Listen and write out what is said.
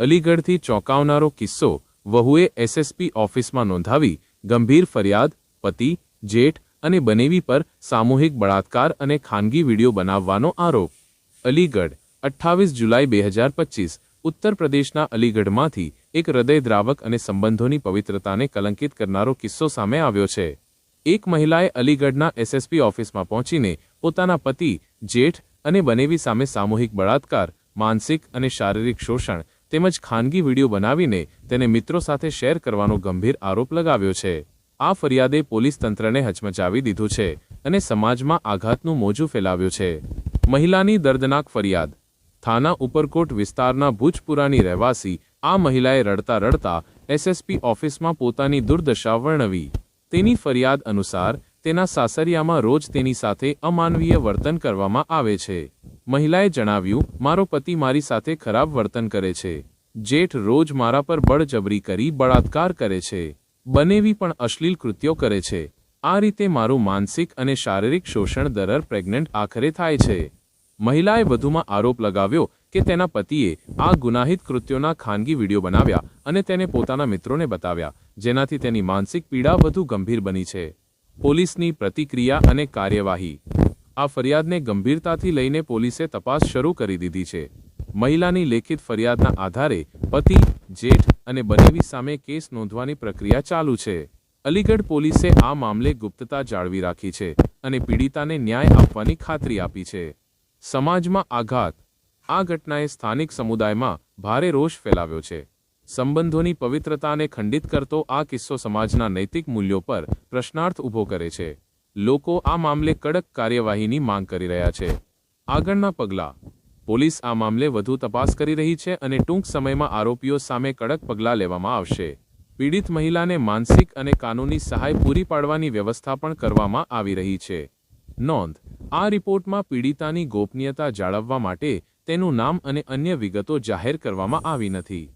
અલીગઢથી ચોંકાવનારો કિસ્સો વહુએ એસએસપી ઓફિસમાં નોંધાવી ગંભીર ફરિયાદ, પતિ, જેઠ અને બનેવી પર સામૂહિક બળાત્કાર અને ખાનગી વીડિયો બનાવવાનો આરોપ. અલીગઢ, અઠ્ઠાવીસ જુલાઈ બે હજાર પચીસ, ઉત્તર પ્રદેશના અલીગઢમાંથી એક હૃદયદ્રાવક અને સંબંધોની પવિત્રતાને કલંકિત કરનારો કિસ્સો સામે આવ્યો છે. એક મહિલાએ અલીગઢના એસએસપી ઓફિસમાં પહોંચીને પોતાના પતિ, જેઠ અને બનેવી સામે સામૂહિક બળાત્કાર, માનસિક અને શારીરિક શોષણ તેમજ ખાનગી વીડિયો બનાવીને તેને મિત્રો સાથે શેર કરવાનો ગંભીર આરોપ લગાવ્યો છે. આ ફરિયાદે પોલીસ તંત્રને હચમચાવી દીધું છે અને સમાજમાં આઘાતનું મોજું ફેલાવ્યું છે. મહિલાની દર્દનાક ફરિયાદ. થાના ઉપરકોટ વિસ્તારના ભુજપુરાની રહેવાસી આ મહિલાએ રડતા રડતા એસએસપી ઓફિસમાં પોતાની દુર્દશા વર્ણવી. તેની ફરિયાદ અનુસાર તેના સાસરિયામાં રોજ તેની સાથે અમાનવીય વર્તન કરવામાં આવે છે. મહિલાએ જણાવ્યું, મારો પતિ મારી સાથે ખરાબ વર્તન કરે છે. જેઠ રોજ મારા પર બળજબરી કરી બળાત્કાર કરે છે. બનેવી પણ અશ્લીલ કૃત્યો કરે છે. આ રીતે મારું માનસિક અને શારીરિક શોષણ દરર પ્રેગ્નન્ટ આખરે થાય છે. મહિલાએ વધુમાં આરોપ લગાવ્યો કે તેના પતિએ આ ગુનાહિત કૃત્યોના ખાનગી વીડિયો બનાવ્યા અને તેને પોતાના મિત્રોને બતાવ્યા, જેનાથી તેની માનસિક પીડા વધુ ગંભીર બની છે. પોલીસની પ્રતિક્રિયા અને કાર્યવાહી. આ ફરિયાદને ગંભીરતાથી લઈને પોલીસે તપાસ શરૂ કરી દીધી છે. મહિલાની લેખિત ફરિયાદના આધારે પતિ, જેઠ અને બનેવી સામે કેસ નોંધવાની પ્રક્રિયા ચાલુ છે. અલીગઢ પોલીસે આ મામલે ગુપ્તતા જાળવી રાખી છે અને પીડિતાને ન્યાય આપવાની ખાતરી આપી છે. સમાજમાં આઘાત. આ ઘટનાએ સ્થાનિક સમુદાયમાં ભારે રોષ ફેલાવ્યો છે. સંબંધોની પવિત્રતાને ખંડિત કરતો આ કિસ્સો સમાજના નૈતિક મૂલ્યો પર પ્રશ્નાર્થ ઊભો કરે છે. લોકો આ મામલે કડક કાર્યવાહીની માંગ કરી રહ્યા છે. આગળના પગલાં. પોલીસ આ મામલે વધુ તપાસ કરી રહી છે અને ટૂંક સમયમાં આરોપીઓ સામે કડક પગલાં લેવામાં આવશે. પીડિત મહિલાને માનસિક અને કાનૂની સહાય પૂરી પાડવાની વ્યવસ્થા પણ કરવામાં આવી રહી છે. નોંધ. આ રિપોર્ટમાં પીડિતાની ગોપનીયતા જાળવવા માટે તેનું નામ અને અન્ય વિગતો જાહેર કરવામાં આવી નથી.